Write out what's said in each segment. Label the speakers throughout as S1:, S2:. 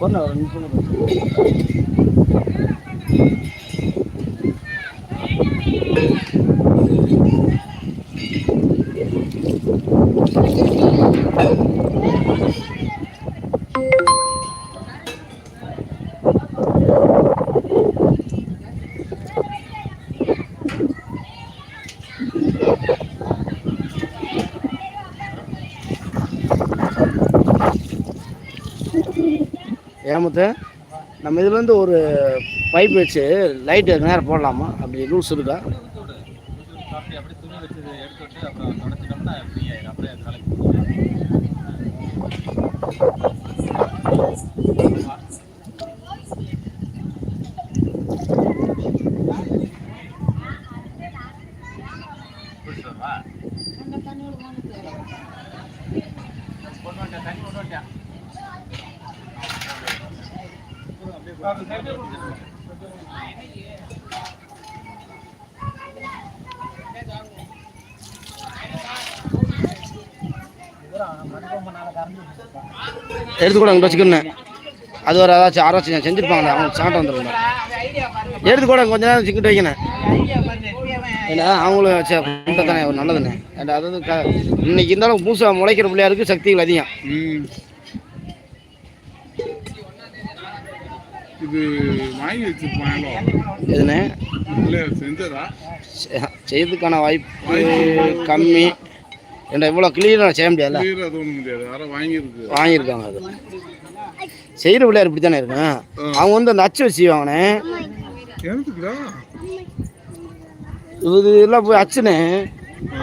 S1: வரணும் ஒரு நிமிஷம் ஏமத்து. நம்ம இதுலேருந்து ஒரு பைப் வச்சு லைட்டு நேரம் போடலாமா? அப்படி ரூல்ஸ் இருக்கா?
S2: அப்படி வச்சு எடுத்து விட்டு அப்புறம் தொடச்சிட்டோம்னா ஃப்ரீ ஆயிடும் அப்படியே கலெக்ட்
S1: எடுத்து கூட அங்கே வச்சுக்கணும் அது ஒரு ஏதாச்சும் ஆராய்ச்சி செஞ்சுருப்பாங்களே அவங்க சாட்டம் வந்துருங்க எடுத்து கூட கொஞ்ச நேரம் சிக்கிட்டு வைக்கணும் ஏன்னா அவங்களும் தானே ஒரு நல்லதுண்ணே. அதாவது க இன்னைக்கு இருந்தாலும் பூசா முளைக்கிற பிள்ளையாருக்கு சக்திகள் அதிகம்.
S3: இது வாங்கி வச்சிருப்பாங்களோ
S1: எதுண்ணே
S3: இல்லை செஞ்சதா?
S1: செய்யறதுக்கான வாய்ப்பு கம்மி. ஏன்டா இவ்வளோ கிளியராக செய்ய முடியாதுல்ல?
S3: கிளியர் அது ஒன்றும் முடியாது. யாரும் வாங்கியிருக்கு.
S1: வாங்கியிருக்காங்க அது. செய்கிற பிள்ளையார் இப்படி தானே இருக்கும் அவங்க வந்து அந்த அச்சு வச்சு
S3: எனக்குதா
S1: இது எல்லாம் போய் அச்சுண்ணே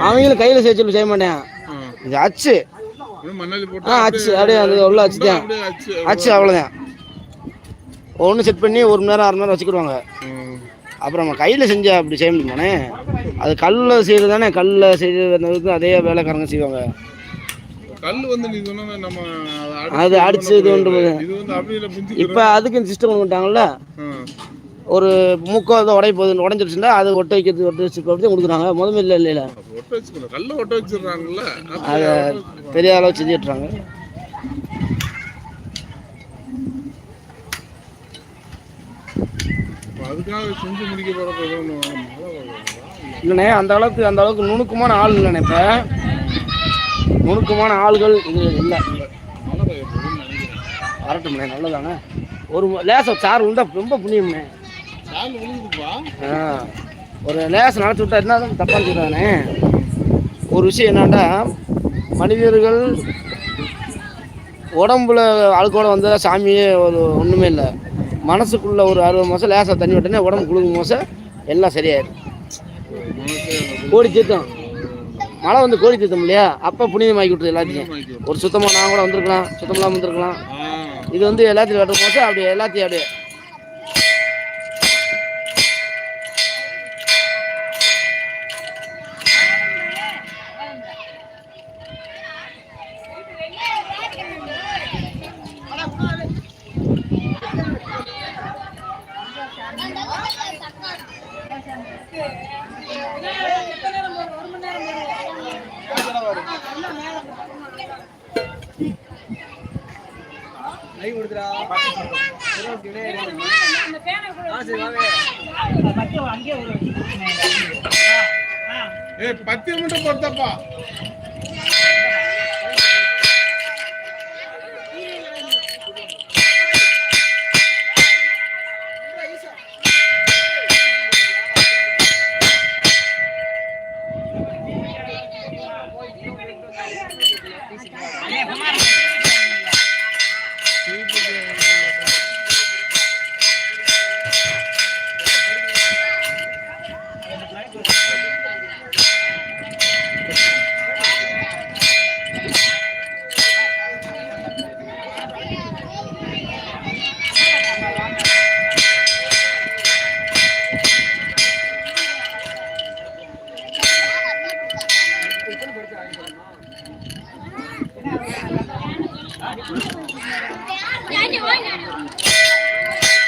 S1: அவங்களும் கையில் சொல்லி செய்ய மாட்டேன். இது அச்சு. ஆ அச்சு. அப்படியே அது உள்ள அச்சு தான்.
S3: அச்சு
S1: அவ்வளோதான் ஒன்று செட் பண்ணி ஒரு மணி நேரம் அரை மணி நேரம் வச்சுக்கிடுவாங்க. அப்புறம் நம்ம கையில் செஞ்ச அப்படி செய்ய முடியுமாண்ணே? அது கல்லில் செய்கிறது தானே கல்லில் செய்கிறது அதே வேலைக்காரங்க செய்வாங்க.
S3: கல் வந்து நீ சொன்ன நம்ம அதை
S1: அடிச்சு இது
S3: பண்ண
S1: கொண்டு
S3: முடியாது. இது வந்து அப்படியே பிஞ்சு
S1: இப்போ அதுக்கு சிஸ்டம் கொண்டு வந்துட்டாங்கல்ல ஒரு மூக்கோ அதை உடைய போகுது உடஞ்சிருச்சுன்னா அது ஒட்ட வைக்கிறது ஒட்ட வச்சு அப்படி கொடுக்குறாங்க. முதல்ல இல்லை இல்லை
S3: ஒட்ட வச்சுக்கணும். கல்ல ஒட்ட வச்சிடுறாங்கல்ல.
S1: அதை பெரிய அளவு செஞ்சிட்றாங்க இல்லைண்ணே அந்த அளவுக்கு அந்த அளவுக்கு நுணுக்கமான ஆள் இல்லைண்ணே இப்போ. நுணுக்கமான ஆள்கள் இது இல்லை. வரட்டும்ண்ணே நல்லதானே ஒரு லேசம் சார் இருந்தால் ரொம்ப புண்ணியம்ண்ணே. ஆ ஒரு லேசம் நடத்தி விட்டா என்ன தப்பாக சொல்கிறானே ஒரு விஷயம் என்னன்னா மனிதர்கள் உடம்புல அழுக்கோட வந்தால் சாமியே ஒரு ஒன்றுமே இல்லை. மனசுக்குள்ள ஒரு அறுபது மாதம் லேசாக தண்ணி விட்டனே உடம்பு குளிக்கும் மாதம் எல்லாம் சரியாயிடும் கோடி தீர்த்தம் மழை வந்து கோடி தீர்த்தம் இல்லையா? அப்போ புனிதமாக்கி விட்டுது எல்லாத்தையும். ஒரு சுத்தமாக நான் கூட வந்திருக்கலாம் சுத்தம் இல்லாமல் வந்திருக்கலாம் இது வந்து எல்லாத்தையும் வெட்டும் போது அப்படியே எல்லாத்தையும் அப்படியே.
S3: ஏய் பத்து மட்டும் பொறுத்தப்பா. Ya, ya, ya, ya.